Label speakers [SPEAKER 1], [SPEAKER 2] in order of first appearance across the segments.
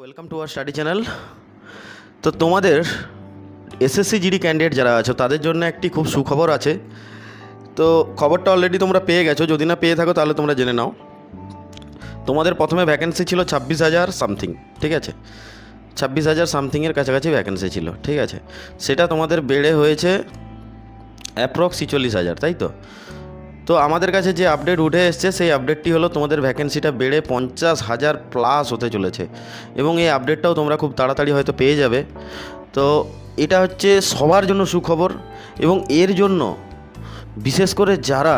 [SPEAKER 1] Welcome to our study channel তো তোমাদের SSC GD candidate যারা আছো, তাদের জন্য একটি খুব সুখবর আছে। তো খবরটা অলরেডি তোমরা পেয়ে গেছো। যদি না পেয়ে থাকো, তাহলে তোমরা জেনে নাও। তোমাদের প্রথমে ভ্যাকেন্সি ছিল ছাব্বিশ হাজার সামথিং ঠিক আছে? ছাব্বিশ হাজার সামথিংয়ের কাছাকাছি ভ্যাকেন্সি ছিল, ঠিক আছে? সেটা তোমাদের বেড়ে হয়েছে অ্যাপ্রক্স ছিচল্লিশ হাজার, তাই তো? তো আমাদের কাছে যে আপডেট উঠে এসছে, সেই আপডেটটি হলো তোমাদের ভ্যাকেন্সিটা বেড়ে পঞ্চাশ হাজার প্লাস হতে চলেছে। এবং এই আপডেটটাও তোমরা খুব তাড়াতাড়ি হয়তো পেয়ে যাবে। তো এটা হচ্ছে সবার জন্য সুখবর এবং এর জন্য বিশেষ করে যারা,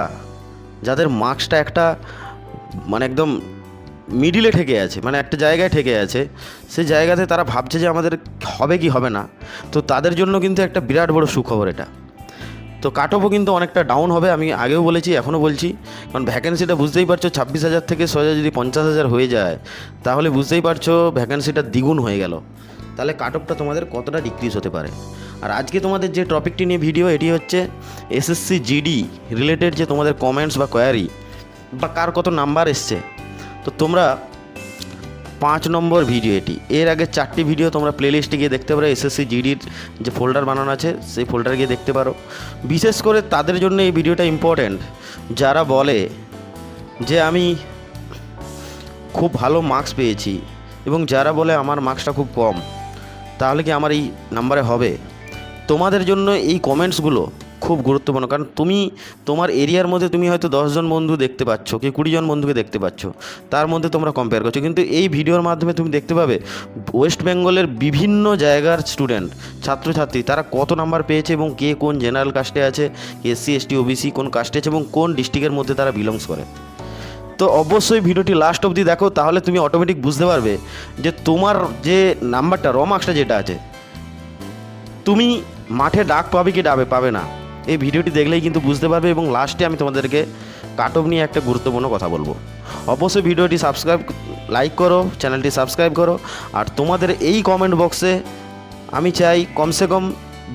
[SPEAKER 1] যাদের মার্কসটা একটা মানে একদম মিডিলে ঠেকে আছে মানে একটা জায়গায় ঠেকে আছে, সেই জায়গাতে তারা ভাবছে যে আমাদের হবে কি হবে না। তো তাদের জন্য কিন্তু একটা বিরাট বড় সুখবর এটা। তো কাট অফও কিন্তু অনেকটা ডাউন হবে, আমি আগেও বলেছি, এখনও বলছি। কারণ ভ্যাকেন্সিটা বুঝতেই পারছ, ছাব্বিশ হাজার থেকে সোজা যদি পঞ্চাশ হাজার হয়ে যায়, তাহলে বুঝতেই পারছ ভ্যাকেন্সিটা দ্বিগুণ হয়ে গেল। তাহলে কাট অফটা তোমাদের কতটা ডিক্রিজ হতে পারে? আর আজকে তোমাদের যে টপিকটি নিয়ে ভিডিও এটি হচ্ছে এসএসসি জিডি রিলেটেড যে তোমাদের কমেন্টস বা কোয়ারি বা কার কত নাম্বার এসছে। তো তোমরা পাঁচ নম্বর ভিডিও এটি। এর আগে চারটি ভিডিও তোমরা প্লেলিস্টে গিয়ে দেখতে পারো এসএসসি জিডির যে ফোল্ডার বানানো আছে, সেই ফোল্ডার গিয়ে দেখতে পারো। বিশেষ করে তাদের জন্য এই ভিডিওটা ইম্পর্ট্যান্ট যারা বলে যে আমি খুব ভালো মার্কস পেয়েছি এবং যারা বলে আমার মার্কসটা খুব কম, তাহলে কি আমার এই নাম্বারে হবে? তোমাদের জন্য এই কমেন্টসগুলো খুব গুরুত্বপূর্ণ। কারণ তুমি তোমার এরিয়ার মধ্যে তুমি হয়তো দশজন বন্ধু দেখতে পাচ্ছ, কি কুড়িজন বন্ধুকে দেখতে পাচ্ছ, তার মধ্যে তোমরা কম্পেয়ার করছ। কিন্তু এই ভিডিওর মাধ্যমে তুমি দেখতে পাবে ওয়েস্ট বেঙ্গলের বিভিন্ন জায়গার স্টুডেন্ট ছাত্রছাত্রী, তারা কত নাম্বার পেয়েছে এবং কে কোন জেনারেল কাস্টে আছে এসসি এসটি ওবিসি কোন কাস্টে আছে এবং কোন ডিস্ট্রিক্টের মধ্যে তারা বিলংস করে। তো অবশ্যই ভিডিওটি লাস্ট অবধি দেখো, তাহলে তুমি অটোমেটিক বুঝতে পারবে যে তোমার যে নাম্বারটা র মার্কসটা যেটা আছে, তুমি মাঠে ডাক পাবে কি ডাবে, পাবে না। এই ভিডিওটি দেখলেই কিন্তু বুঝতে পারবে এবং লাস্টে আমি তোমাদেরকে কাট অফ নিয়ে একটা গুরুত্বপূর্ণ কথা বলব। অবশ্যই ভিডিওটি সাবস্ক্রাইব লাইক করো চ্যানেলটি সাবস্ক্রাইব করো, আর তোমাদের এই কমেন্ট বক্সে আমি চাই কমসে কম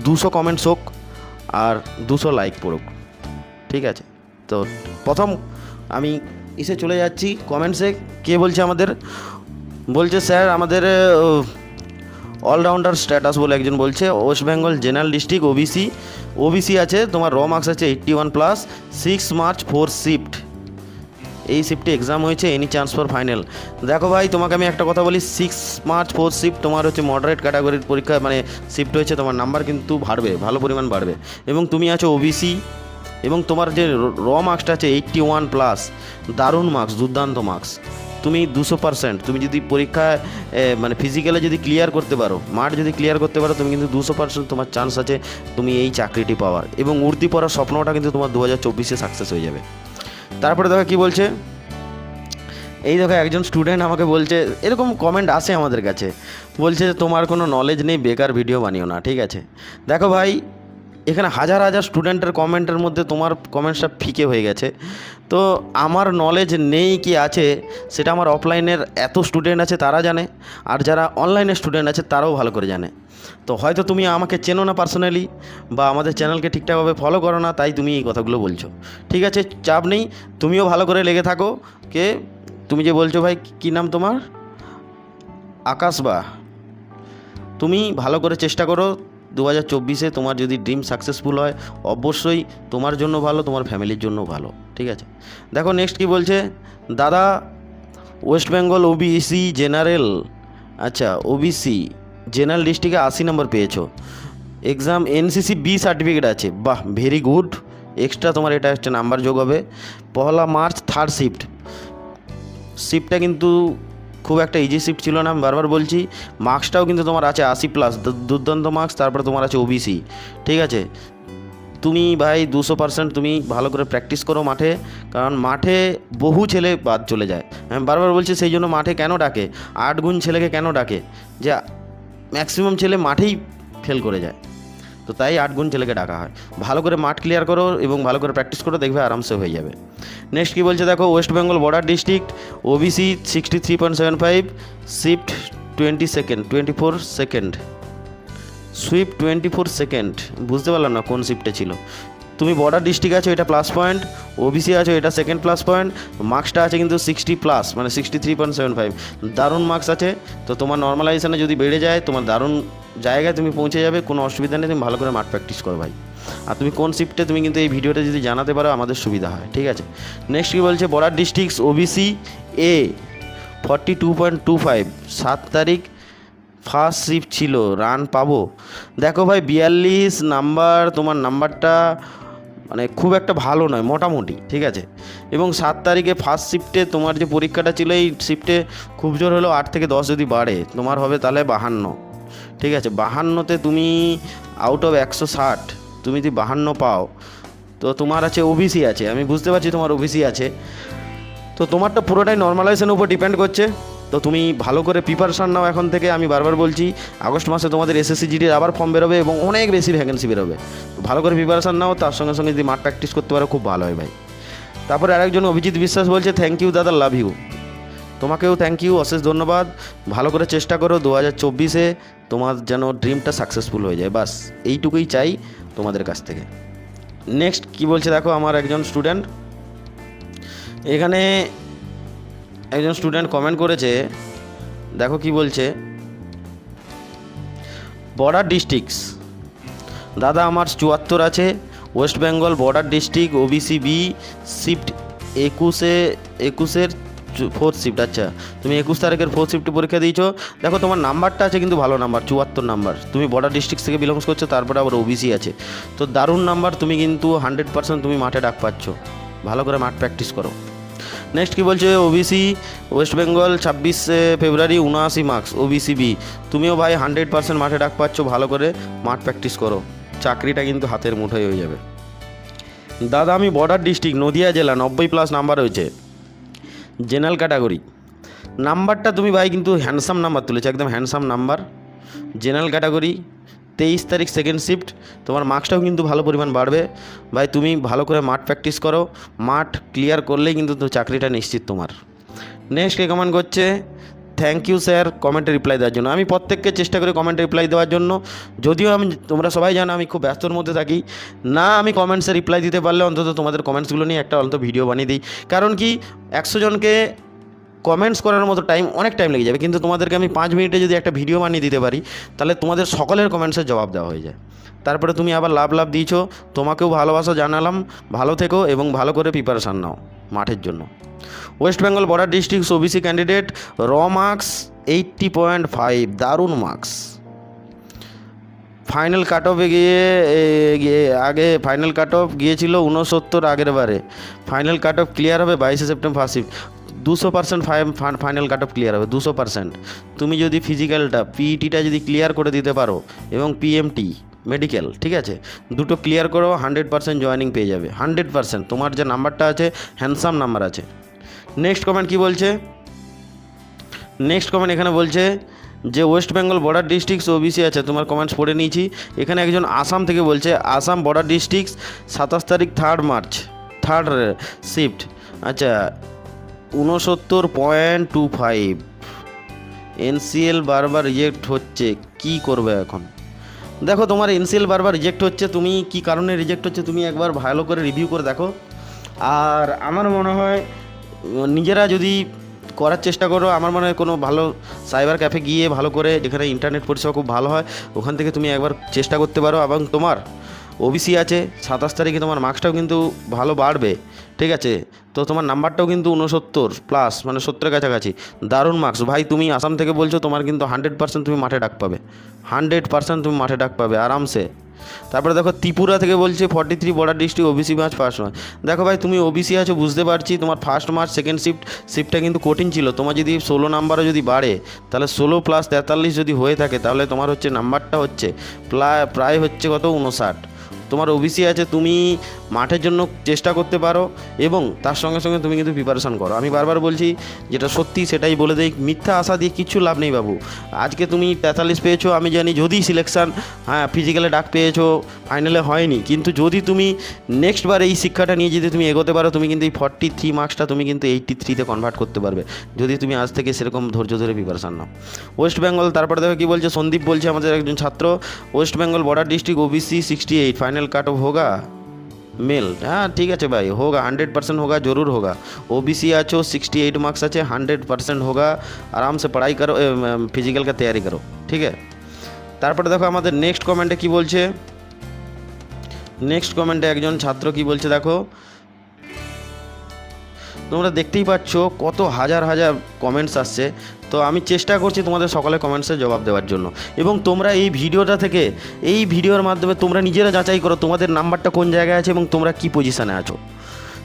[SPEAKER 1] দুশো কমেন্টস হোক আর দুশো লাইক পড়ুক। ঠিক আছে? তো প্রথম আমি এসে চলে যাচ্ছি কমেন্টসে কে বলছে আমাদের? বলছে স্যার আমাদের অলরাউন্ডার স্ট্যাটাস বলে একজন বলছে West Bengal general district OBC OBC আছে, তোমার র মার্কস আছে eighty one plus six March four shift এই শিফটে এক্সাম হয়েছে এনি চান্স ফর ফাইনাল দেখো ভাই, তোমাকে আমি একটা কথা বলি সিক্স মার্চ ফোর শিফট তোমার হচ্ছে মডারেট ক্যাটাগরির পরীক্ষা মানে শিফট হয়েছে, তোমার নাম্বার কিন্তু বাড়বে, ভালো পরিমাণ বাড়বে। এবং তুমি আছো ওবিসি এবং তোমার যে র মার্কসটা আছে এইট্টি ওয়ান প্লাস দারুণ মার্কস দুর্দান্ত মার্কস তুমি দুশো পার্সেন্ট তুমি যদি পরীক্ষায় এ, মানে ফিজিক্যালে যদি ক্লিয়ার করতে পারো মাঠ যদি ক্লিয়ার করতে পারো তুমি কিন্তু দুশো পার্সেন্ট তোমার চান্স আছে তুমি এই চাকরিটি পাওয়ার। এবং উর্দি পড়ার স্বপ্নটা কিন্তু তোমার দু হাজার চব্বিশে সাকসেস হয়ে যাবে। তারপরে দেখো কী বলছে? এই দেখো একজন স্টুডেন্ট আমাকে বলছে এরকম কমেন্ট আসে আমাদের কাছে। বলছে তোমার কোনো নলেজ নেই বেকার ভিডিও বানিও না ঠিক আছে? দেখো ভাই এখানে হাজার হাজার স্টুডেন্টের কমেন্টের মধ্যে তোমার কমেন্টসটা ফিকে হয়ে গেছে। তো আমার নলেজ নেই কি আছে, সেটা আমার অফলাইনের এত স্টুডেন্ট আছে তারা জানে, আর যারা অনলাইনের স্টুডেন্ট আছে তারাও ভালো করে জানে। তো হয়তো তুমি আমাকে চেনো না পার্সোনালি বা আমাদের চ্যানেলকে ঠিকঠাকভাবে ফলো করো না, তাই তুমি এই কথাগুলো বলছো। ঠিক আছে, চাপ নেই, তুমিও ভালো করে লেগে থাকো, কে? তুমি যে বলছো ভাই, কী নাম তোমার? আকাশ বা। তুমি ভালো করে চেষ্টা করো দু হাজার চব্বিশে তোমার যদি ড্রিম সাকসেসফুল হয়, অবশ্যই তোমার জন্য ভালো, তোমার ফ্যামিলির জন্য ভালো, ঠিক আছে? দেখো নেক্সট কি বলছে? দাদা ওয়েস্ট বেঙ্গল ওবিসি জেনারেল আচ্ছা ওবিসি জেনারেল ডিস্ট্রিক্টে আশি নম্বর পেয়েছ। এক্সাম এনসিসি বি সার্টিফিকেট আছে, বাহ ভেরি গুড এক্সট্রা তোমার এটা একটা নাম্বার যোগ হবে পহলা মার্চ থার্ড শিফট শিফটটা কিন্তু খুব একটা ইজি শিফট ছিল না, আমি বারবার বলছি মার্কসটাও কিন্তু তোমার আছে আশি প্লাস দুর্দান্ত মার্কস তারপরে তোমার আছে ওবিসি ঠিক আছে? তুমি ভাই দুশো পার্সেন্ট তুমি ভালো করে প্র্যাকটিস করো মাঠে, কারণ মাঠে বহু ছেলে বাদ চলে যায়। আমি বারবার বলছি সেই জন্য মাঠে কেন ডাকে? আট গুণ ছেলেকে কেন ডাকে? যে ম্যাক্সিমাম ছেলে মাঠেই ফেল করে যায়। তো তাই আট গুণ ছেলেকে ডাকা হয়। ভালো করে মাঠ ক্লিয়ার করো এবং ভালো করে প্র্যাকটিস করো, দেখবে আরামসে হয়ে যাবে। নেক্সট কী বলছে দেখো West Bengal border district OBC sixty three point seven five shift twenty second twenty four second shift twenty four second বুঝতে পারলাম না কোন শিফটে ছিল। তুমি বর্ডার ডিস্ট্রিক্ট আছো, এটা প্লাস পয়েন্ট ওবিসি আছো, এটা সেকেন্ড প্লাস পয়েন্ট মার্কসটা আছে কিন্তু সিক্সটি প্লাস মানে sixty three point seven five দারুণ মার্কস আছে, তো তোমার নর্মালাইজেশনে যদি বেড়ে যায়, তোমার দারুণ জায়গায় তুমি পৌঁছে যাবে, কোনো অসুবিধা নেই, তুমি ভালো করে মাঠ প্র্যাকটিস করো ভাই। আর তুমি কোন শিফটে তুমি কিন্তু এই ভিডিওটা যদি জানাতে পারো, আমাদের সুবিধা হয়, ঠিক আছে? নেক্সট কী বলছে? Border districts OBC A forty two point two five সাত তারিখ ফার্স্ট শিফট ছিল রান পাবো। দেখো ভাই, বিয়াল্লিশ নাম্বার তোমার নাম্বারটা মানে খুব একটা ভালো নয়, মোটামুটি, ঠিক আছে? এবং সাত তারিখে ফার্স্ট শিফটে তোমার যে পরীক্ষাটা ছিল, এই শিফটে খুব জোর হলেও আট থেকে দশ যদি বাড়ে, তোমার হবে তাহলে বাহান্ন, ঠিক আছে? বাহান্নতে তুমি আউট অফ একশো ষাট, তুমি যদি বাহান্ন পাও, তো তোমার আছে ওবিসি আছে, আমি বুঝতে পারছি তোমার ওবিসি আছে। তো তোমারটা পুরোটাই নর্মালাইজেশনের উপর ডিপেন্ড করছে। তো তুমি ভালো করে প্রিপারেশান নাও এখন থেকে, আমি বারবার বলছি, আগস্ট মাসে তোমাদের এসএসসি জিডির আবার ফর্ম বেরোবে এবং অনেক বেশি ভ্যাকেন্সি বেরোবে। ভালো করে প্রিপারেশান নাও, তার সঙ্গে সঙ্গে যদি মাঠ প্র্যাকটিস করতে পারো, খুব ভালো হয় ভাই। তারপরে আরেকজন অভিজিৎ বিশ্বাস বলছে থ্যাংক ইউ দাদা লাভ ইউ তোমাকেও থ্যাংক ইউ অশেষ ধন্যবাদ। ভালো করে চেষ্টা করো দু হাজার চব্বিশে তোমার যেন ড্রিমটা সাকসেসফুল হয়ে যায়। বাস, এইটুকুই চাই তোমাদের কাছ থেকে। নেক্সট কি বলছে দেখো, আমার একজন স্টুডেন্ট এখানে একজন স্টুডেন্ট কমেন্ট করেছে, দেখো কি বলছে বর্ডার ডিস্ট্রিক্টস দাদা আমার চুয়াত্তর আছে West Bengal border district OBC B shift একুশে, একুশের ফোর্থ শিফট আচ্ছা তুমি একুশ তারিখের ফোর্থ শিফট পরীক্ষা দিয়েছ, দেখো তোমার নাম্বারটা আছে কিন্তু ভালো নাম্বার চুয়াত্তর নাম্বার তুমি বর্ডার ডিস্ট্রিক্ট থেকে বিলংস করছ, তারপরে আবার ওবিসি আছে, তো দারুণ নাম্বার তুমি কিন্তু হান্ড্রেড পার্সেন্ট তুমি মাঠে ডাক পাচ্ছ, ভালো করে মাঠ প্র্যাকটিস করো। নেক্সট কি বলছে? ওবিসি ওয়েস্ট বেঙ্গল ছাব্বিশে ফেব্রুয়ারি উনআশি মার্কস ওবিসি বি তুমিও ভাই হান্ড্রেড পার্সেন্ট মাঠে ডাক পাচ্ছ, ভালো করে মাঠ প্র্যাকটিস করো। চাকরিটা কিন্তু হাতের মুঠোয় হয়ে যাবে। দাদা, আমি বর্ডার ডিস্ট্রিক্ট নদিয়া জেলা, নব্বই প্লাস নাম্বার হয়েছে। জেনারেল ক্যাটাগরি নাম্বারটা তুমি ভাই কিন্তু হ্যান্ডসাম নাম্বার তুলেছো, একদম হ্যান্ডসাম নাম্বার জেনারেল ক্যাটাগরি তেইশ তারিখ সেকেন্ড শিফট তোমার মার্কসটাও কিন্তু ভালো পরিমাণ বাড়বে। ভাই, তুমি ভালো করে মাঠ প্র্যাকটিস করো। মাঠ ক্লিয়ার করলেই কিন্তু চাকরিটা নিশ্চিত তোমার। নেক্সট কে করছে থ্যাংক ইউ স্যার কমেন্টে রিপ্লাই দেওয়ার জন্য। আমি প্রত্যেককে চেষ্টা করি কমেন্টে রিপ্লাই দেওয়ার জন্য। যদিও আমি, তোমরা সবাই জানো আমি খুব ব্যস্তর মধ্যে থাকি। না, আমি কমেন্টসে রিপ্লাই দিতে পারলে অন্তত তোমাদের কমেন্টসগুলো নিয়ে একটা অন্তত ভিডিও বানিয়ে দিই। কারণ কি, একশো জনকে কমেন্টস করার মতো টাইম অনেক টাইম লেগে যাবে। কিন্তু তোমাদেরকে আমি পাঁচ মিনিটে যদি একটা ভিডিও বানিয়ে দিতে পারি, তাহলে তোমাদের সকলের কমেন্টসের জবাব দেওয়া হয়ে যায়। তারপরে তুমি আবার লাভ লাভ দিয়েছ, তোমাকেও ভালোবাসা জানালাম, ভালো থেকো এবং ভালো করে প্রিপারেশান নাও মাঠের জন্য। West Bengal border district OBC candidate র মার্কস এইট্টি পয়েন্ট ফাইভ দারুণ মার্কস ফাইনাল কাট অফে গিয়ে আগে ফাইনাল কাট অফ গিয়েছিল উনসত্তর আগের বারে। ফাইনাল কাট অফ ক্লিয়ার হবে বাইশে সেপ্টেম্বর ফার্স্ট দুশো percent final cut off clear হবে, দুশো পার্সেন্ট তুমি যদি ফিজিক্যালটা পিইটিটা যদি ক্লিয়ার করে দিতে পারো, এবং পিএমটি মেডিকেল ঠিক আছে? দুটো ক্লিয়ার করো হান্ড্রেড পার্সেন্ট জয়েনিং পেয়ে যাবে হান্ড্রেড পার্সেন্ট তোমার যে নাম্বারটা আছে হ্যান্ডসাম নাম্বার আছে। নেক্সট কমেন্ট কি বলছে? নেক্সট কমেন্ট এখানে বলছে যে West Bengal border districts OBC আছে, তোমার কমেন্টস পড়ে নিয়েছি। এখানে একজন আসাম থেকে বলছে আসাম বর্ডার ডিস্ট্রিক্টস সাতাশ তারিখ থার্ড মার্চ থার্ড শিফট আচ্ছা উনসত্তর পয়েন্ট টু ফাইভ। এনসিএল বারবার রিজেক্ট হচ্ছে, কি করবে এখন? দেখো, তোমার এনসিএল বারবার রিজেক্ট হচ্ছে, তুমি কি কারণে রিজেক্ট হচ্ছে তুমি একবার ভালো করে রিভিউ করে দেখো। আর আমার মনে হয়, নিজেরা যদি করার চেষ্টা করো, আমার মনে হয় কোনো ভালো সাইবার ক্যাফে গিয়ে ভালো করে যেখানে ইন্টারনেট পরিষেবা খুব ভালো হয়, ওখান থেকে তুমি একবার চেষ্টা করতে পারো। এবং তোমার ওবিসি আছে, সাতাশ তারিখে তোমার মার্কসটাও কিন্তু ভালো বাড়বে। ঠিক আছে? তো তোমার নাম্বারটাও কিন্তু উনসত্তর প্লাস মানে সত্তরের কাছাকাছি। দারুণ মার্কস ভাই, তুমি আসাম থেকে বলছো, তোমার কিন্তু হান্ড্রেড পার্সেন্ট তুমি মাঠে ডাক পাবে। হান্ড্রেড পার্সেন্ট তুমি মাঠে ডাক পাবে, আরামসে। তারপরে দেখো, ত্রিপুরা থেকে বলছে forty three border district OBC match first match দেখো ভাই, তুমি ওবিসি আছো, বুঝতে পারছি, তোমার ফার্স্ট মার্চ সেকেন্ড শিফট শিফটটা কিন্তু কঠিন ছিল। তোমার যদি ষোলো নাম্বারও যদি বাড়ে, তাহলে ষোলো প্লাস তেতাল্লিশ যদি হয়ে থাকে, তাহলে তোমার হচ্ছে নাম্বারটা হচ্ছে প্রায় প্রায় হচ্ছে কত? উনষাট তোমার ওবিসি আছে, তুমি মাঠের জন্য চেষ্টা করতে পারো এবং তার সঙ্গে সঙ্গে তুমি কিন্তু প্রিপারেশন করো। আমি বারবার বলছি, যেটা সত্যি সেটাই বলে দেই, মিথ্যা আশা দিয়ে কিচ্ছু লাভ নেই বাবু। আজকে তুমি তেতাল্লিশ পেয়েছ, আমি জানি যদি সিলেকশান হ্যাঁ ফিজিক্যালে ডাক পেয়েছ ফাইনালে হয়নি, কিন্তু যদি তুমি নেক্সট বার এই শিক্ষাটা নিয়ে যদি তুমি এগোতে পারো, তুমি কিন্তু এই ফর্টি থ্রি মার্কসটা তুমি কিন্তু এইটটি থ্রিতে কনভার্ট করতে পারবে, যদি তুমি আজ থেকে সেরকম ধৈর্য ধরে প্রিপারেশান নাও। ওয়েস্ট বেঙ্গল তারপরে দেখো কী বলছে, সন্দীপ বলছে আমাদের একজন ছাত্র West Bengal border district OBC sixty eight final cut off হোগা मेल हाँ ठीक है भाई होगा हंड्रेड परसेंट होगा जरूर होगा O B C आछो sixty eight marks আছে হান্ড্রেড পার্সেন্ট হোগা আরামসে পড়াই করো ফিজিক্যালকে তৈরি করো ঠিক আছে তারপরে দেখো আমাদের নেক্সট কমেন্টে কি বলছে নেক্সট কমেন্টে একজন ছাত্র কি বলছে দেখো তোমরা দেখতেই পাচ্ছ কত হাজার হাজার কমেন্টস আসছে। তো আমি চেষ্টা করছি তোমাদের সকলে কমেন্টসের জবাব দেওয়ার জন্য। এবং তোমরা এই ভিডিওটা থেকে, এই ভিডিওর মাধ্যমে তোমরা নিজেরা যাচাই করো তোমাদের নাম্বারটা কোন জায়গায় আছে এবং তোমরা কি পজিশানে আছো।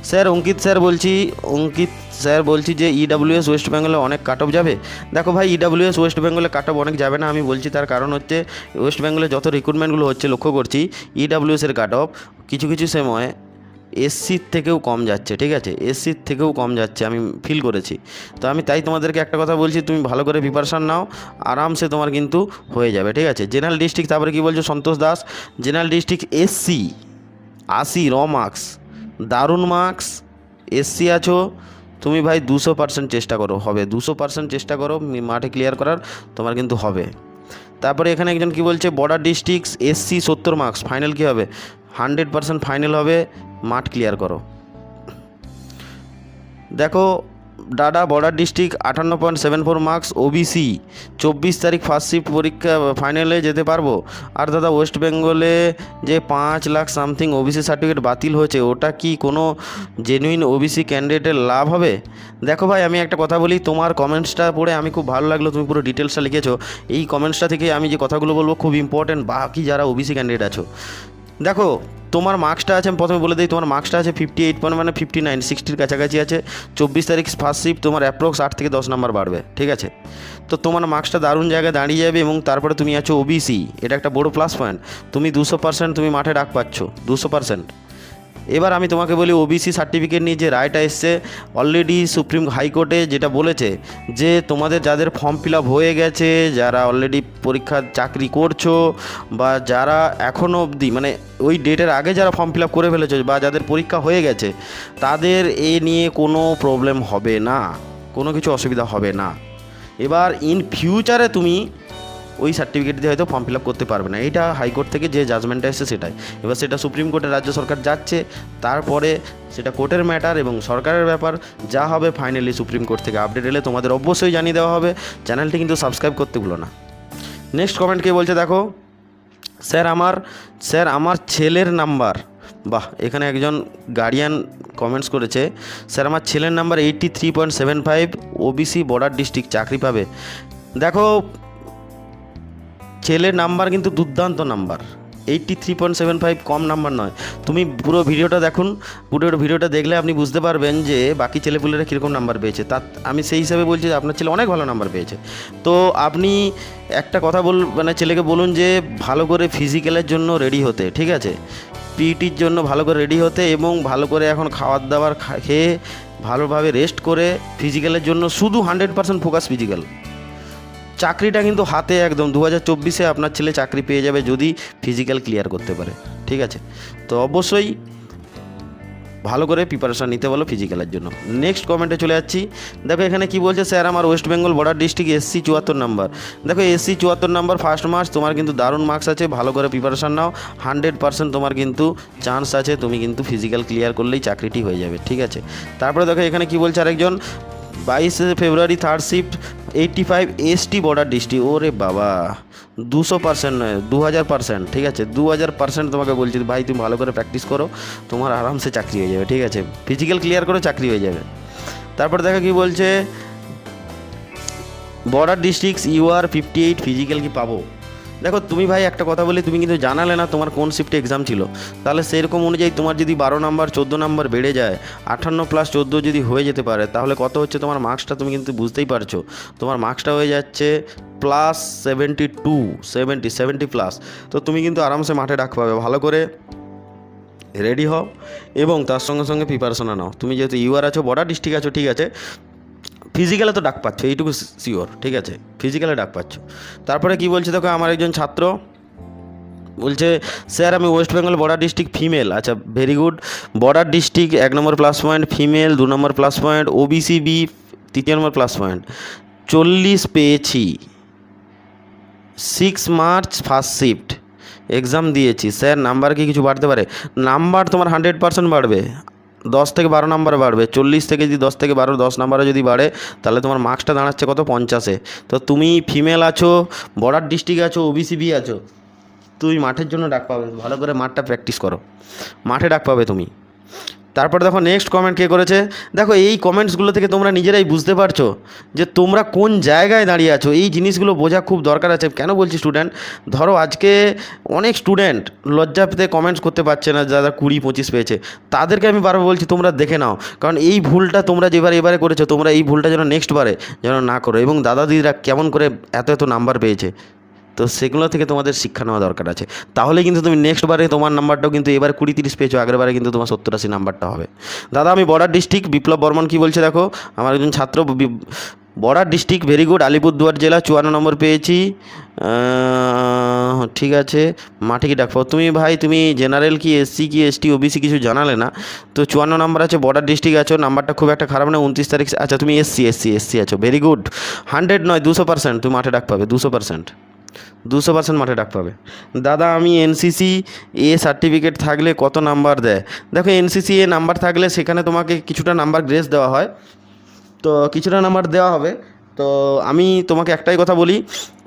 [SPEAKER 1] স্যার, অঙ্কিত স্যার বলছি, অঙ্কিত স্যার বলছি যে ইডাব্লিউএস ওয়েস্ট বেঙ্গলে অনেক কাট অফ যাবে। দেখো ভাই ইডাব্লিউএস ওয়েস্ট বেঙ্গলে কাট অফ অনেক যাবে না, আমি বলছি তার কারণ হচ্ছে ওয়েস্ট বেঙ্গলে যত রিক্রুটমেন্টগুলো হচ্ছে, লক্ষ্য করছি ইডাব্লিউএসের কাট অফ কিছু কিছু সময় এসসির থেকেও কম যাচ্ছে, ঠিক আছে? এসসির থেকেও কম যাচ্ছে, আমি ফিল করেছি। তো আমি তাই তোমাদেরকে একটা কথা বলছি, তুমি ভালো করে প্রিপারেশান নাও, আরামসে তোমার কিন্তু হয়ে যাবে, ঠিক আছে? জেনারেল ডিস্ট্রিক্ট তারপরে কি বলছো, Santosh Das? General district SC আশি র মার্কস দারুণ মার্কস এসসি আছো? তুমি ভাই দুশো পার্সেন্ট চেষ্টা করো, হবে। দুশো পার্সেন্ট চেষ্টা করো মাঠে ক্লিয়ার করার, তোমার কিন্তু হবে। তারপরে এখানে একজন কি বলছে বর্ডার ডিস্ট্রিক্টস এসসি সত্তর মার্কস ফাইনাল কী হবে? হান্ড্রেড পার্সেন্ট ফাইনাল হবে, মাঠ ক্লিয়ার করো। দেখো, ডাডা বর্ডার ডিস্ট্রিক্ট আটান্ন point seven four marks OBC চব্বিশ তারিখ ফার্স্ট শিফট পরীক্ষা ফাইনালে যেতে পারব। আর দাদা ওয়েস্ট বেঙ্গলে যে পাঁচ লাখ সামথিং ওবিসি সার্টিফিকেট বাতিল হয়েছে, ওটা কি কোনো জেনুইন ওবিসি ক্যান্ডিডেটের লাভ হবে? দেখো ভাই, আমি একটা কথা বলি, তোমার কমেন্টসটা পড়ে আমি খুব ভালো লাগল, তুমি পুরো ডিটেলসটা লিখেছো। এই কমেন্টসটা থেকে আমি যে কথাগুলো বলব, খুব ইম্পর্টেন্ট বাকি যারা ওবিসি ক্যান্ডিডেট আছো। দেখো, তোমার মার্কসটা আছে, আমি প্রথমে বলে দিই, তোমার মার্কসটা আছে ফিফটি এইট পয়েন্ট মানে ফিফটি নাইন সিক্সটির কাছাকাছি আছে, চব্বিশ তারিখ ফার্স্ট শিফট তোমার অ্যাপ্রক্স আট থেকে দশ নাম্বার বাড়বে, ঠিক আছে? তো তোমার মার্কসটা দারুণ জায়গায় দাঁড়িয়ে যাবে এবং তারপরে তুমি আছো ওবিসি এটা একটা বড় প্লাস পয়েন্ট তুমি দুশো পার্সেন্ট তুমি মাঠে ডাক পাচ্ছ, দুশো পার্সেন্ট এবার আমি তোমাকে বলি ওবিসি সার্টিফিকেট নিয়ে যে রায়টা এসছে অলরেডি সুপ্রিম হাইকোর্টে যেটা বলেছে যে তোমাদের যাদের ফর্ম ফিল আপ হয়ে গেছে, যারা অলরেডি পরীক্ষার চাকরি করছ বা যারা এখনও অবধি মানে ওই ডেটের আগে যারা ফর্ম ফিল আপ করে ফেলেছো বা যাদের পরীক্ষা হয়ে গেছে, তাদের এ নিয়ে কোনো প্রবলেম হবে না, কোনো কিছু অসুবিধা হবে না। এবার ইন ফিউচারে তুমি ওই সার্টিফিকেট দিয়ে হয়তো ফর্ম ফিল আপ করতে পারবে না। এটা হাইকোর্ট থেকে যে জাজমেন্টটা এসেছে সেটাই। এবার সেটা সুপ্রিম কোর্টে রাজ্য সরকার যাচ্ছে, তারপরে সেটা কোর্টের ম্যাটার এবং সরকারের ব্যাপার, যা হবে ফাইনালি সুপ্রিম কোর্ট থেকে আপডেট এলে তোমাদের অবশ্যই জানিয়ে দেওয়া হবে। চ্যানেলটি কিন্তু সাবস্ক্রাইব করতে ভুলো না। নেক্সট কমেন্ট কে বলছে দেখো, স্যার আমার স্যার আমার ছেলের নাম্বার বাহ, এখানে একজন গার্ডিয়ান কমেন্টস করেছে, স্যার আমার ছেলের number eighty three point seven five OBC border district চাকরি পাবে। দেখো ছেলের নাম্বার কিন্তু দুর্দান্ত number. Eighty three point seven five কম নাম্বার নয়। তুমি পুরো ভিডিওটা দেখুন, পুরো ভিডিওটা দেখলে আপনি বুঝতে পারবেন যে বাকি ছেলেপুলেরা কীরকম নাম্বার পেয়েছে। তা আমি সেই হিসাবে বলছি যে আপনার ছেলে অনেক ভালো নাম্বার পেয়েছে। তো আপনি একটা কথা বল মানে ছেলেকে বলুন যে ভালো করে ফিজিক্যালের জন্য রেডি হতে, ঠিক আছে? পিইটির জন্য ভালো করে রেডি হতে এবং ভালো করে এখন খাবার দাবার খেয়ে ভালোভাবে রেস্ট করে ফিজিক্যালের জন্য শুধু হান্ড্রেড পার্সেন্ট ফোকাস ফিজিক্যাল চাকরিটা কিন্তু হাতে একদম দু হাজার চব্বিশে আপনার ছেলে চাকরি পেয়ে যাবে যদি ফিজিক্যাল ক্লিয়ার করতে পারে, ঠিক আছে? তো অবশ্যই ভালো করে প্রিপারেশান নিতে বলো ফিজিক্যালের জন্য। নেক্সট কমেন্টে চলে যাচ্ছি। দেখো, এখানে কি বলছে, স্যার, আমার West Bengal border district SC চুয়াত্তর নাম্বার দেখো এসসি চুয়াত্তর নাম্বার ফার্স্ট মার্চ তোমার কিন্তু দারুণ মার্কস আছে, ভালো করে প্রিপারেশান নাও। হান্ড্রেড পার্সেন্ট তোমার কিন্তু চান্স আছে, তুমি কিন্তু ফিজিক্যাল ক্লিয়ার করলেই চাকরিটি হয়ে যাবে, ঠিক আছে? তারপরে দেখো, এখানে কি বলছে আরেকজন, বাইশে ফেব্রুয়ারি third shift eighty five ST border district ওরে বাবা, দুশো পার্সেন্ট নয় দু হাজার পার্সেন্ট ঠিক আছে? দু হাজার পার্সেন্ট তোমাকে বলছি, ভাই তুমি ভালো করে প্র্যাকটিস করো, তোমার আরামসে চাকরি হয়ে যাবে, ঠিক আছে? ফিজিক্যাল ক্লিয়ার করো চাকরি হয়ে যাবে। তারপর দেখো কি বলছে border districts U R fifty eight physical কি পাবো? দেখো, তুমি ভাই একটা কথা বলি, তুমি কিন্তু জানালে না তোমার কোন শিফটে এক্সাম ছিল। তাহলে সেরকম অনুযায়ী তোমার যদি বারো নাম্বার, চোদ্দ নাম্বার বেড়ে যায়, আঠান্ন প্লাস চোদ্দ যদি হয়ে যেতে পারে, তাহলে কত হচ্ছে তোমার মার্কসটা তুমি কিন্তু বুঝতেই পারছ। তোমার মার্কসটা হয়ে যাচ্ছে plus seventy two seventy seventy plus তো তুমি কিন্তু আরামসে মাঠে ডাক পাবে। ভালো করে রেডি হও এবং তার সঙ্গে সঙ্গে প্রিপারেশনও নাও। তুমি যেহেতু ইউআর আছো, বর্ডার ডিস্ট্রিক্ট আছো, ঠিক আছে। ফিজিক্যালে তো ডাক পাচ্ছ, এইটুকু শিওর ঠিক আছে? ফিজিক্যালে ডাক পাচ্ছ। তারপরে কি বলছে দেখো, আমার একজন ছাত্র বলছে, স্যার, আমি West Bengal border district female আচ্ছা ভেরি গুড বর্ডার ডিস্ট্রিক্ট এক নম্বর প্লাস পয়েন্ট ফিমেল দু নম্বর প্লাস পয়েন্ট ওবিসি বি তৃতীয় নম্বর প্লাস পয়েন্ট চল্লিশ পেয়েছি। Six March first shift exam দিয়েছি। স্যার নাম্বার কি কিছু বাড়তে পারে? নাম্বার তোমার হান্ড্রেড পার্সেন্ট বাড়বে। দশ থেকে বারো নাম্বার বাড়বে। চল্লিশ থেকে যদি দশ থেকে বারো, দশ নাম্বারে যদি বাড়ে, তাহলে তোমার মার্কসটা দাঁড়াচ্ছে কত? পঞ্চাশে। তো তুমি ফিমেল আছো, বর্ডার ডিস্ট্রিক্ট আছো ওবিসি বি আছো, তুমি মাঠের জন্য ডাক পাবে। ভালো করে মাঠটা প্র্যাকটিস করো। মাঠে ডাক পাবে তুমি। তারপরে দেখো নেক্সট কমেন্ট কে করেছে? দেখো এই কমেন্টসগুলো থেকে তোমরা নিজেরাই বুঝতে পারছ যে তোমরা কোন জায়গায় দাঁড়িয়ে আছো? এই জিনিসগুলো বোঝা খুব দরকার আছে। কেন বলছি স্টুডেন্ট ধরো আজকে অনেক স্টুডেন্ট লজ্জা পেতে কমেন্টস করতে পারছে না, যারা কুড়ি পঁচিশ পেয়েছে। তাদেরকে আমি বারবার বলছি, তোমরা দেখে নাও। কারণ এই ভুলটা তোমরা যেবার এবারে করেছ, তোমরা এই ভুলটা যেন নেক্সট বারে যেন না করো। এবং দাদা দিদিরা কেমন করে এত এত নাম্বার পেয়েছে। তো সেগুলো থেকে তোমাদের শিক্ষা নেওয়া দরকার আছে। তাহলে কিন্তু তুমি নেক্সট বারে তোমার নাম্বারটাও কিন্তু এবার কুড়ি তিরিশ পেয়েছ, আগের বারে কিন্তু তোমার সত্তর আশি নাম্বারটা হবে। দাদা, আমি বর্ডার ডিস্ট্রিক্ট বিপ্লব বর্মন কী বলছে দেখো? আমার একজন ছাত্র border district very good Alipurduar জেলা, চুয়ান্ন নম্বর পেয়েছি। ঠিক আছে, মাঠে কি ডাকবো? তুমি ভাই, তুমি জেনারেল কি এসসি কি এসটি ওবিসি কিছু জানালে না? তো চুয়ান্ন নম্বর আছে, বর্ডার ডিস্ট্রিক্ট আছো নাম্বারটা খুব একটা খারাপ না, উনত্রিশ তারিখ আচ্ছা তুমি এসসি এসসি এসসি আছো ভেরি গুড হান্ড্রেড নয়, দুশো পার্সেন্ট তুমি মাঠে ডাক পাবে, দুশো পার্সেন্ট দুশো পার্সেন্ট মাঠে ডাক পাবে। দাদা, আমি এনসিসি এ সার্টিফিকেট থাকলে কত নাম্বার দেয়? দেখো এনসিসি এ নাম্বার থাকলে সেখানে তোমাকে কিছুটা নাম্বার গ্রেস দেওয়া হয়। তো কিছুটা নাম্বার দেওয়া হবে। তো আমি তোমাকে একটাই কথা বলি,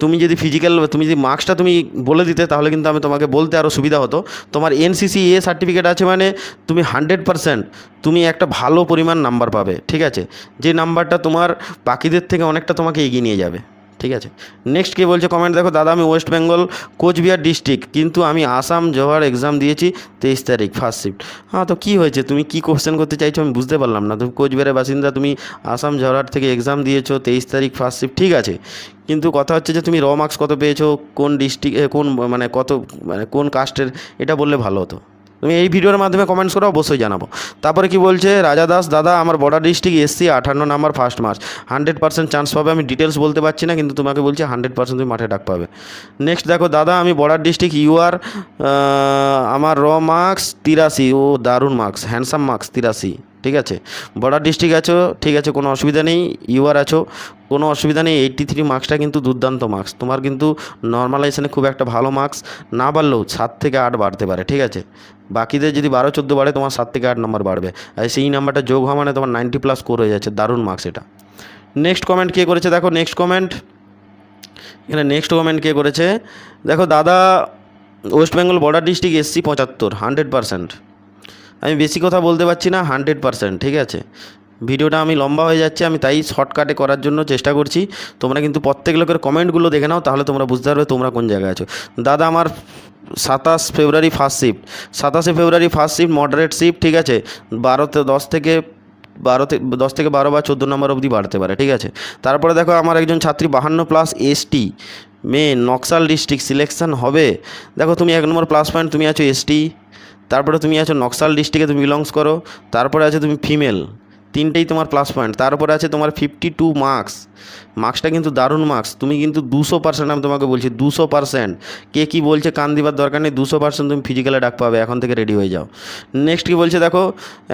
[SPEAKER 1] তুমি যদি ফিজিক্যাল তুমি যদি মার্কসটা তুমি বলে দিতে, তাহলে কিন্তু আমি তোমাকে বলতে আরও সুবিধা হতো। তোমার এনসিসি এ সার্টিফিকেট আছে মানে তুমি হান্ড্রেড পারসেন্ট তুমি একটা ভালো পরিমাণ নাম্বার পাবে, ঠিক আছে? যে নাম্বারটা তোমার বাকিদের থেকে অনেকটা তোমাকে এগিয়ে নিয়ে যাবে। ঠিক আছে। নেক্সট কে বলছে কমেন্ট দেখো, দাদা, আমি ওয়েস্ট বেঙ্গল কোচবিহার ডিস্ট্রিক্ট কিন্তু আমি আসাম জোহর এক্সাম দিয়েছি তেইশ তারিখ ফার্স্ট শিফট হ্যাঁ তো কী হয়েছে? তুমি কী কোশ্চেন করতে চাইছো আমি বুঝতে পারলাম না। তুমি কোচবিহারের বাসিন্দা, তুমি আসাম জোহরাট থেকে এক্সাম দিয়েছ তেইশ তারিখ ফার্স্ট শিফট ঠিক আছে। কিন্তু কথা হচ্ছে যে, তুমি র মার্কস কত পেয়েছ, কোন ডিস্ট্রিক্ট কোন মানে কত মানে কোন কাস্টের এটা বললে ভালো হতো। তুমি এই ভিডিওর মাধ্যমে কমেন্টস করে অবশ্যই জানাব। তারপরে কি বলছে? রাজা দাস, দাদা, আমার বর্ডার ডিস্ট্রিক্ট এসসি, আঠান্ন number first March hundred percent chance পাবে, আমি ডিটেলস বলতে পারছি না, কিন্তু তোমাকে বলছি হান্ড্রেড পার্সেন্ট তুমি মাঠে ডাক পাবে। নেক্সট দেখো, দাদা, আমি বর্ডার ডিস্ট্রিক্ট ইউআর আমার র মার্কস তিরাশি, ও দারুণ মার্কস হ্যান্ডসাম মার্কস তিরাশি। ঠিক আছে? বর্ডার ডিস্ট্রিক্ট আছো, ঠিক আছে, কোনো অসুবিধা নেই ইউআর আছো। কোনো অসুবিধা নেই এইট্টি থ্রি মার্কসটা কিন্তু দুর্দান্ত মার্কস তোমার কিন্তু নর্মালাইজেশনে খুব একটা ভালো মার্কস না বাড়লেও সাত থেকে আট বাড়তে পারে, ঠিক আছে? বাকিদের যদি বারো, চোদ্দ বাড়ে, তোমার সাত থেকে আট নম্বর বাড়বে। আর সেই নাম্বারটা যোগ হওয়া মানে তোমার নাইনটি প্লাস স্কোর হয়ে যাচ্ছে, দারুণ মার্কস এটা। নেক্সট কমেন্ট কে করেছে? দেখো নেক্সট কমেন্ট এখানে নেক্সট কমেন্ট কে করেছে? দেখো, দাদা West Bengal border district SC পঁচাত্তর হান্ড্রেড পারসেন্ট আমি বেশি কথা বলতে পারছি না হান্ড্রেড পারসেন্ট ঠিক আছে? ভিডিওটা আমি লম্বা হয়ে যাচ্ছে, আমি তাই শর্টকাটে করার জন্য চেষ্টা করছি। তোমরা কিন্তু প্রত্যেক লোকের কমেন্টগুলো দেখে নাও, তাহলে তোমরা বুঝতে পারবে তোমরা কোন জায়গায় আছো। দাদা, আমার সাতাশ ফেব্রুয়ারি ফার্স্ট শিফট সাতাশে ফেব্রুয়ারি ফার্স্ট শিফট মডারেট শিফট ঠিক আছে? বারোতে দশ থেকে বারো থেকে দশ থেকে বারো বা চোদ্দ নম্বর অবধি বাড়তে পারে, ঠিক আছে? তারপরে দেখো, আমার একজন ছাত্রী বাহান্ন প্লাস এসটি মেয়ে নকশাল ডিস্ট্রিক্ট সিলেকশন হবে। দেখো, তুমি এক নম্বর প্লাস পয়েন্ট তুমি আছো এসটি তারপরে তুমি আছো নকশাল ডিস্ট্রিক্টে তুমি বিলংস করো। তারপরে আছে তুমি ফিমেল তিনটেই তোমার প্লাস পয়েন্ট তারপরে আছে তোমার ফিফটি টু মার্কস মার্কসটা কিন্তু দারুণ মার্কস তুমি কিন্তু দুশো পার্সেন্ট আমি তোমাকে বলছি, দুশো পার্সেন্ট কে কী বলছে কান দিবার দরকার নেই, দুশো পার্সেন্ট তুমি ফিজিক্যালে ডাক পাবে। এখন থেকে রেডি হয়ে যাও। নেক্সট কী বলছে দেখো,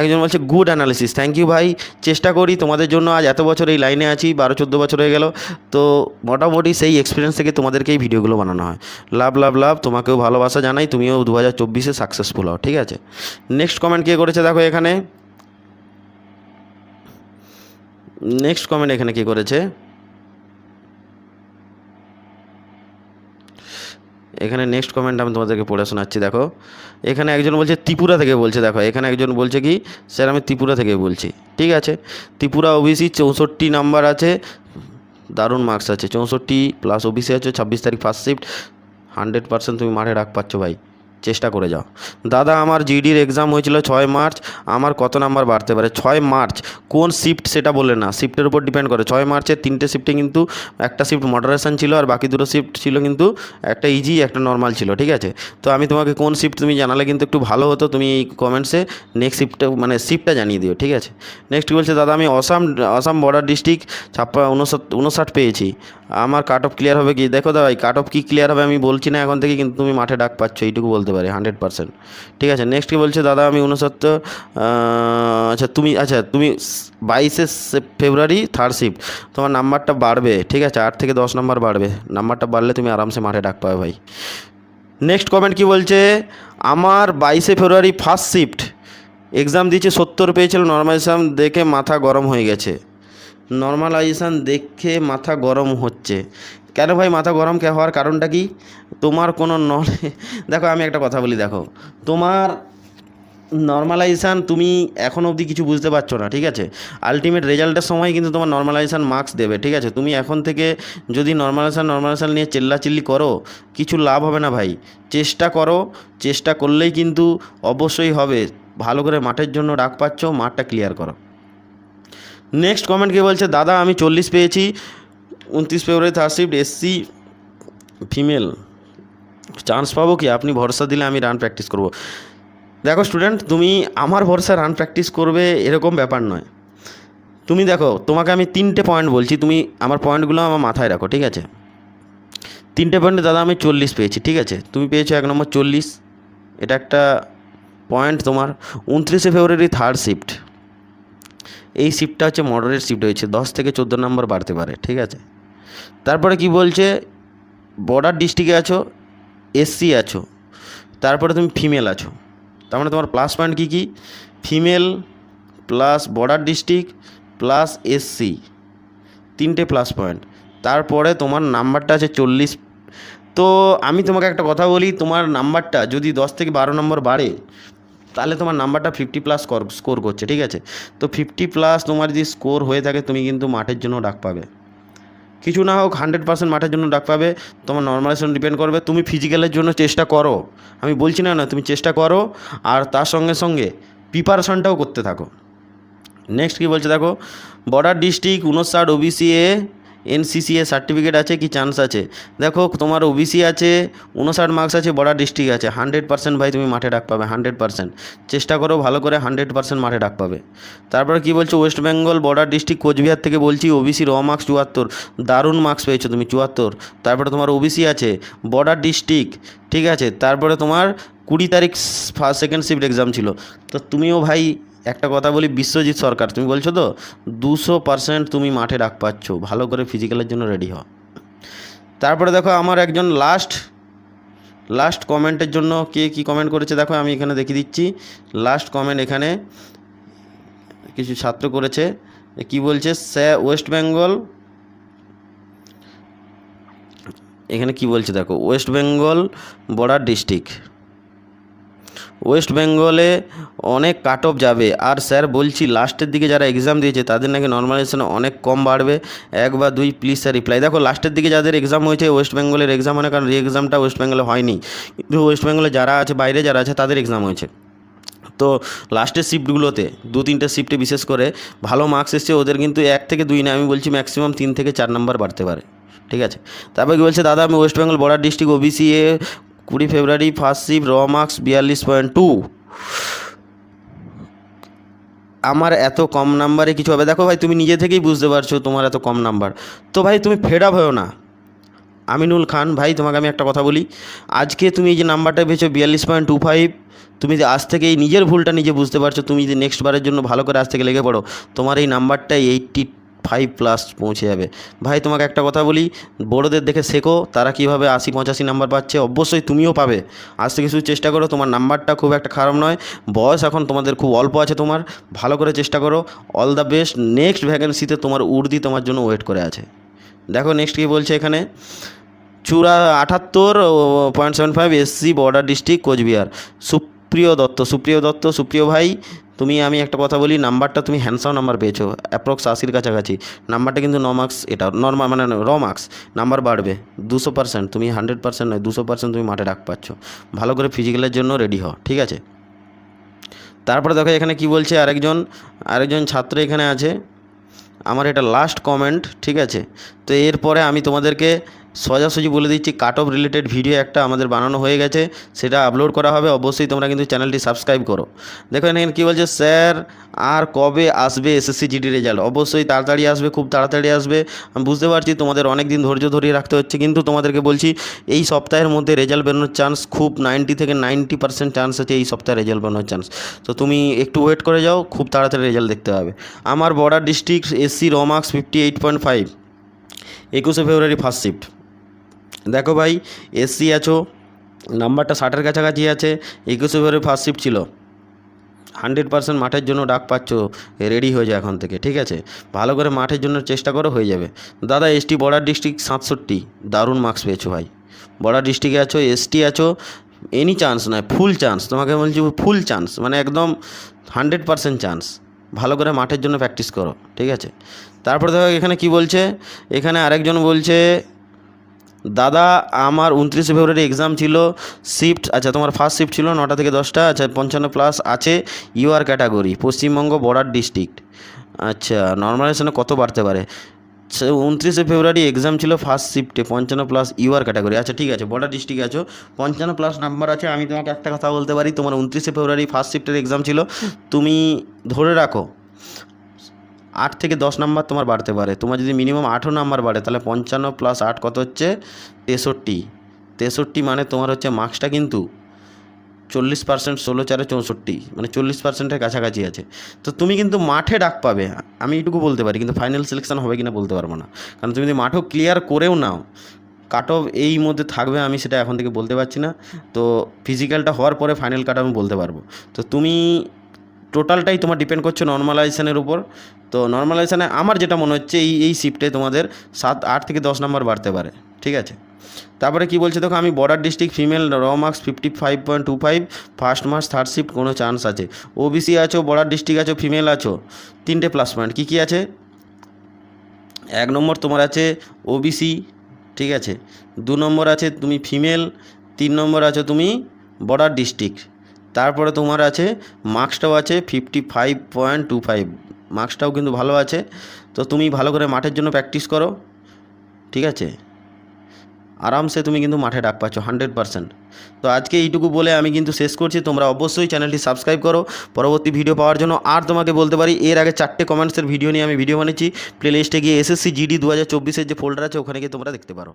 [SPEAKER 1] একজন বলছে গুড অ্যানালিসিস থ্যাংক ইউ ভাই। চেষ্টা করি তোমাদের জন্য। আজ এত বছর এই লাইনে আছি বারো চোদ্দ বছর হয়ে গেল। তো মোটামুটি সেই এক্সপিরিয়েন্স থেকে তোমাদেরকে এই ভিডিওগুলো বানানো হয়। লাভ লাভ লাভ। তোমাকেও ভালোবাসা জানাই। তুমিও দু হাজার চব্বিশে সাকসেসফুল হও। ঠিক আছে? নেক্সট কমেন্ট কে করেছে দেখো এখানে? নেক্সট কমেন্ট এখানে কি করেছে? এখানে নেক্সট কমেন্ট আমি তোমাদেরকে পড়ে শোনাচ্ছি, দেখো। এখানে একজন বলছে ত্রিপুরা থেকে বলছে, দেখো। এখানে একজন বলছে কি, স্যার আমি ত্রিপুরা থেকে বলছি, ঠিক আছে? ত্রিপুরা ওবিসি চৌষট্টি নাম্বার আছে, দারুণ মার্কস আছে, চৌষট্টি প্লাস ওবিসি আছে, ছাব্বিশ তারিখ ফার্স্ট শিফট হান্ড্রেড পার্সেন্ট তুমি মাঠে রাখ পাচ্ছ ভাই। চেষ্টা করে যাও। দাদা, আমার জিডির এক্সাম হয়েছিল ছয় মার্চ, আমার কত নাম্বার বাড়তে পারে? ছয় মার্চ। কোন শিফট সেটা বলে না। শিফটের উপর ডিপেন্ড করে। ছয় মার্চের তিনটে শিফটে কিন্তু একটা শিফট মডারেশন ছিল আর বাকি দুটো শিফট ছিল কিন্তু একটা ইজি একটা নর্মাল ছিল, ঠিক আছে? তো আমি তোমাকে কোন শিফট তুমি জানালে কিন্তু একটু ভালো হতো, তুমি এই কমেন্টসে নেক্সট শিফটটা মানে শিফটটা জানিয়ে দিও, ঠিক আছে? নেক্সট বলছে, দাদা, আমি আসাম আসাম বর্ডার ডিস্ট্রিক্ট ছাপ্পা উনষাট উনষাট পেয়েছি। আমার কাট অফ ক্লিয়ার হবে কি? দেখো দাদা কাট অফ কী ক্লিয়ার হবে আমি বলছি না, এখন থেকে কিন্তু তুমি মাঠে ডাক পাচ্ছ, এইটুকু বলতে পারি হান্ড্রেড পার্সেন্ট ঠিক আছে নেক্সট কি বলছে দাদা, আমি উনসত্তর আচ্ছা তুমি আচ্ছা তুমি বাইশে ফেব্রুয়ারি থার্ড শিফট তোমার নাম্বারটা বাড়বে, ঠিক আছে, আট থেকে দশ নাম্বার বাড়বে, নাম্বারটা বাড়লে তুমি আরামসে মাঠে ডাক পাবে ভাই। নেক্সট কমেন্ট কি বলছে? আমার বাইশে ফেব্রুয়ারি ফার্স্ট শিফট এক্সাম দিয়েছে সত্তর পেয়েছিল নর্মালাইজেশন দেখে মাথা গরম হয়ে গেছে। নর্মালাইজেশন দেখে মাথা গরম হচ্ছে। কেন ভাই মাথা গরম কে হওয়ার কারণটা কি? তোমার কোনো নলে দেখো, আমি একটা কথা বলি, দেখো। তোমার নর্মালাইজেশান তুমি এখন অবধি কিছু বুঝতে পারছ না, ঠিক আছে? আলটিমেট রেজাল্টের সময় কিন্তু তোমার নর্মালাইজেশান মার্কস দেবে, ঠিক আছে? তুমি এখন থেকে যদি নর্মালাইজেশান নর্মালাইজেশান নিয়ে চিল্লাচিল্লি করো, কিছু লাভ হবে না ভাই। চেষ্টা করো, চেষ্টা করলেই কিন্তু অবশ্যই হবে। ভালো করে মাঠের জন্য ডাক পাচ্ছ, মাঠটা ক্লিয়ার করো। নেক্সট কমেন্ট কে বলছে, দাদা, আমি চল্লিশ পেয়েছি, উনত্রিশ ফেব্রুয়ারি third shift SC female chance পাবো কি? আপনি ভরসা দিলে আমি রান প্র্যাকটিস করব। দেখো স্টুডেন্ট তুমি আমার ভরসা রান প্র্যাকটিস করবে এরকম ব্যাপার নয়। তুমি দেখো, তোমাকে আমি তিনটে পয়েন্ট বলছি, তুমি আমার পয়েন্টগুলো আমার মাথায় রাখো, ঠিক আছে? তিনটে পয়েন্টে দাদা, আমি চল্লিশ পেয়েছি, ঠিক আছে? তুমি পেয়েছ এক নম্বর চল্লিশ, এটা একটা পয়েন্ট তোমার, উনত্রিশে ফেব্রুয়ারি থার্ড শিফট এই শিফটটা হচ্ছে মডারেট শিফট হয়েছে, দশ থেকে চোদ্দ নম্বর বাড়তে পারে, ঠিক আছে? তারপরে কি বলছে? বর্ডার ডিস্ট্রিক্টে আছো এসসি আছো, তারপরে তুমি ফিমেল আছো। তার মানে তোমার প্লাস পয়েন্ট কী কী? Female plus border district plus SC তিনটে প্লাস পয়েন্ট তারপরে তোমার নাম্বারটা আছে চল্লিশ। তো আমি তোমাকে একটা কথা বলি, তোমার নাম্বারটা যদি দশ থেকে বারো নম্বর বাড়ে তাহলে তোমার নাম্বারটা ফিফটি প্লাস স্কোর করছে, ঠিক আছে? তো ফিফটি প্লাস তোমার যদি স্কোর হয়ে থাকে, তুমি কিন্তু মাঠের জন্য ডাক পাবে। কিছু না হোক হান্ড্রেড পার্সেন্ট মাঠের জন্য ডাক পাবে, তোমার নর্মালাইজেশন ডিপেন্ড করবে। তুমি ফিজিক্যালের জন্য চেষ্টা করো। আমি বলছি না না, তুমি চেষ্টা করো, আর তার সঙ্গে সঙ্গে প্রিপারেশনটাও করতে থাকো। নেক্সট কী বলছে দেখো? বর্ডার ডিস্ট্রিক্ট উনষাট OBC A NCC A certificate আছে কি চান্স আছে? দেখো, তোমার ওবিসি আছে উনষাট মার্কস আছে বর্ডার ডিস্ট্রিক্ট আছে। হান্ড্রেড পার্সেন্ট ভাই তুমি মাঠে ডাক পাবে হান্ড্রেড পার্সেন্ট চেষ্টা করো ভালো করে হান্ড্রেড পার্সেন্ট মাঠে ডাক পাবে। তারপরে কী বলছো? West Bengal border district Cooch Behar থেকে বলছি ওবিসি র মার্কস চুয়াত্তর। দারুণ মার্কস পেয়েছ তুমি, চুয়াত্তর। তারপরে তোমার ওবিসি আছে বর্ডার ডিস্ট্রিক্ট ঠিক আছে? তারপরে তোমার কুড়ি তারিখ ফার্স্ট সেকেন্ড শিফট এক্সাম ছিল। তো তুমিও ভাই একটা কথা বলি, বিশ্বজিৎ সরকার, তুমি বলছো তো, দুশো পার্সেন্ট তুমি মাঠে ডাক পাচ্ছ, ভালো করে ফিজিক্যালের জন্য রেডি হও। তারপরে দেখো, আমার একজন লাস্ট লাস্ট কমেন্টের জন্য কে কী কমেন্ট করেছে দেখো, আমি এখানে দেখিয়ে দিচ্ছি। লাস্ট কমেন্ট এখানে কিছু ছাত্র করেছে, কি বলছে, স্যা, ওয়েস্ট বেঙ্গল, এখানে কি বলছে দেখো, West Bengal border district. West বেঙ্গলে অনেক কাট অফ যাবে। আর স্যার, বলছি লাস্টের দিকে যারা এক্সাম দিয়েছে, তাদের নাকি নর্মালাইজেশন অনেক কম বাড়বে। এক বা দুই প্লিজ স্যার রিপ্লাই দেখো লাস্টের দিকে যাদের এক্সাম হয়েছে, ওয়েস্ট বেঙ্গলের এক্সাম মানে কারণ রি এক্সামটা ওয়েস্ট বেঙ্গলে হয়নি। কিন্তু ওয়েস্ট বেঙ্গলে যারা আছে, বাইরে যারা আছে, তাদের এক্সাম হয়েছে। তো লাস্টের শিফটগুলোতে দু তিনটে শিফটে বিশেষ করে, ভালো মার্কস এসছে, ওদের কিন্তু এক থেকে দুই না আমি বলছি ম্যাক্সিমাম তিন থেকে চার নাম্বার বাড়তে পারে। ঠিক আছে? তারপর কি বলছে, দাদা, আমি West Bengal border district OBC A কুড়ি ফেব্রুয়ারি ফার্স্ট শিফট, র মার্কস বিয়াল্লিশ পয়েন্ট টু। আমার এত কম নাম্বারে কিছু হবে। দেখো ভাই, তুমি নিজে থেকেই বুঝতে পারছ তোমার এত কম নাম্বার। তো ভাই, তুমি ফেড আপ হয়েও না। আমিনুল খান, ভাই, তোমাকে আমি একটা কথা বলি। আজকে তুমি এই যে নাম্বারটা পেয়েছ বিয়াল্লিশ পয়েন্ট টু ফাইভ, তুমি যে আজ থেকে এই নিজের ভুলটা নিজে বুঝতে পারছ। তুমি যে নেক্সট বারের জন্য ভালো করে আজ থেকে লেগে পড়ো, তোমার এই নাম্বারটা এইটটি ফাইভ প্লাস পৌঁছে যাবে। ভাই, তোমাকে একটা কথা বলি, বড়োদের দেখে শেখো, তারা কীভাবে আশি পঁচাশি নাম্বার পাচ্ছে, অবশ্যই তুমিও পাবে। আজ থেকে শুধু চেষ্টা করো, তোমার নাম্বারটা খুব একটা খারাপ নয়, বয়স এখন তোমাদের খুব অল্প আছে তোমার, ভালো করে চেষ্টা করো অল দ্য বেস্ট নেক্সট ভ্যাকেন্সিতে তোমার উর্দি তোমার জন্য ওয়েট করে আছে। দেখো নেক্সট কী বলছে এখানে চূড়া আটাত্তর point seven five SC border district Cooch Behar, Supriyo Dutta Supriyo Dutta, সুপ্রিয় ভাই তুমি, আমি একটা কথা বলি, নাম্বারটা তুমি হ্যান্ডসাম নাম্বার পেয়েছ অ্যাপ্রক্স আশির কাছাকাছি। নাম্বারটা কিন্তু ন মার্কস এটা নর্মাল মানে র মার্কস নাম্বার বাড়বে, দুশো পার্সেন্ট তুমি হান্ড্রেড পার্সেন্ট নয়, দুশো পার্সেন্ট তুমি মাঠে ডাক পাচ্ছ। ভালো করে ফিজিক্যালের জন্য রেডি হও, ঠিক আছে? তারপরে দেখো, এখানে কি বলছে আরেকজন আরেকজন ছাত্র এখানে আছে। আমার এটা লাস্ট কমেন্ট ঠিক আছে? তো এরপরে আমি তোমাদেরকে সোজাসুজি বলে দিচ্ছি কাট অফ রিলেটেড ভিডিও একটা আমাদের বানানো হয়ে গেছে, সেটা আপলোড করা হবে, অবশ্যই তোমরা কিন্তু চ্যানেলটি সাবস্ক্রাইব করো। দেখো এখানে কী বলছে স্যার আর কবে আসবে এসএসসি জিডি রেজাল্ট অবশ্যই তাড়াতাড়ি আসবে, খুব তাড়াতাড়ি আসবে। আমি বুঝতে পারছি তোমাদের অনেক দিন ধৈর্য ধরিয়ে রাখতে হচ্ছে, কিন্তু তোমাদেরকে বলছি, এই সপ্তাহের মধ্যে রেজাল্ট বেরোনোর চান্স খুব নাইনটি থেকে নাইনটি পার্সেন্ট চান্স আছে, এই সপ্তাহে রেজাল্ট বেরোনোর চান্স তো তুমি একটু ওয়েট করে যাও, খুব তাড়াতাড়ি রেজাল্ট দেখতে হবে আমার border district SC raw marks fifty eight point five একুশে ফেব্রুয়ারি ফার্স্ট শিফট দেখো ভাই এসসি আছো, নাম্বারটা ষাটের কাছাকাছি আছে, একুশ ওভারে ফার্স্ট শিফট ছিল। হান্ড্রেড পার্সেন্ট মাঠের জন্য ডাক পাচ্ছ রেডি হয়ে যায় এখন থেকে, ঠিক আছে? ভালো করে মাঠের জন্য চেষ্টা করো, হয়ে যাবে। দাদা এসটি বর্ডার ডিস্ট্রিক্ট সাতষট্টি, দারুণ মার্কস পেয়েছ ভাই। বর্ডার ডিস্ট্রিক্টে আছো এসটি আছো এনি চান্স নয় ফুল চান্স তোমাকে বলছি ফুল চান্স মানে একদম হান্ড্রেড পার্সেন্ট চান্স ভালো করে মাঠের জন্য প্র্যাকটিস করো, ঠিক আছে? তারপরে দেখো এখানে কি বলছে, এখানে আরেকজন বলছে দাদা, আমার উনত্রিশে ফেব্রুয়ারি এক্সাম ছিল শিফট আচ্ছা তোমার ফার্স্ট শিফট ছিল নটা থেকে দশটা আচ্ছা পঞ্চান্ন প্লাস আছে UR category Paschimbanga border district আচ্ছা নর্মালাইজেশনে কত বাড়তে পারে? উনত্রিশে ফেব্রুয়ারি এক্সাম ছিল ফার্স্ট শিফটে পঞ্চান্ন প্লাস ইউআর ক্যাটাগরি আচ্ছা ঠিক আছে বর্ডার ডিস্ট্রিক্টে আছো, পঞ্চান্ন প্লাস নাম্বার আছে, আমি তোমাকে একটা কথা বলতে পারি, তোমার উনত্রিশে ফেব্রুয়ারি ফার্স্ট শিফটের এক্সাম ছিল, তুমি ধরে রাখো আট থেকে দশ নাম্বার তোমার বাড়তে পারে। তোমার যদি মিনিমাম আটও নাম্বার বাড়ে, তাহলে পঞ্চান্ন প্লাস আট কত হচ্ছে? তেষট্টি। তেষট্টি মানে তোমার হচ্ছে মার্কসটা কিন্তু চল্লিশ পার্সেন্ট ষোলো চারে চৌষট্টি মানে চল্লিশ পার্সেন্টের কাছাকাছি আছে। তো তুমি কিন্তু মাঠে ডাক পাবে। আমি এইটুকু বলতে পারি, কিন্তু ফাইনাল সিলেকশন হবে কিনা বলতে পারব না। কারণ তুমি যদি মাঠও ক্লিয়ার করেও নাও কাট অফ এই মধ্যে থাকবে, আমি সেটা এখন থেকে বলতে পারছি না। তো ফিজিক্যালটা হওয়ার পরে ফাইনাল কাট আমি বলতে পারব। তো তুমি টোটালটাই তোমার ডিপেন্ড করছে নর্মালাইজেশনের উপর। তো নর্মালাইজেশনে আমার যেটা মনে হচ্ছে, এই এই শিফটে তোমাদের সাত, আট থেকে দশ নম্বর বাড়তে পারে, ঠিক আছে? তারপরে কি বলছে দেখো, আমি border district female raw marks fifty five point two five first marks third shift কোনো চান্স আছে। ওবিসি আছো বর্ডার ডিস্ট্রিক্ট আছো ফিমেল আছো, তিনটে প্লাস পয়েন্ট কী কী আছে? এক নম্বর তোমার আছে ওবিসি ঠিক আছে? দু নম্বর আছে তুমি ফিমেল তিন নম্বর আছো তুমি বর্ডার ডিস্ট্রিক্ট তারপরে তোমার আছে মার্কসটাও আছে fifty five point two five মার্কসটাও কিন্তু ভালো আছে। তো তুমি ভালো করে মাঠের জন্য প্র্যাকটিস করো, ঠিক আছে? আরামসে তুমি কিন্তু মাঠে ডাক পাচ্ছ হান্ড্রেড পারসেন্ট তো আজকে এইটুকু বলে আমি কিন্তু শেষ করছি। তোমরা অবশ্যই চ্যানেলটি সাবস্ক্রাইব করো। পরবর্তী ভিডিও পাওয়ার জন্য আর তোমাকে বলতে পারি, এর আগে চারটে কমেন্টসের ভিডিও নিয়ে আমি ভিডিও বানিয়েছি। প্লে লিস্টে গিয়ে এসএসসি জিডি দু হাজার চব্বিশের যে ফোল্ডার আছে, ওখানে গিয়ে তোমরা দেখতে পারো।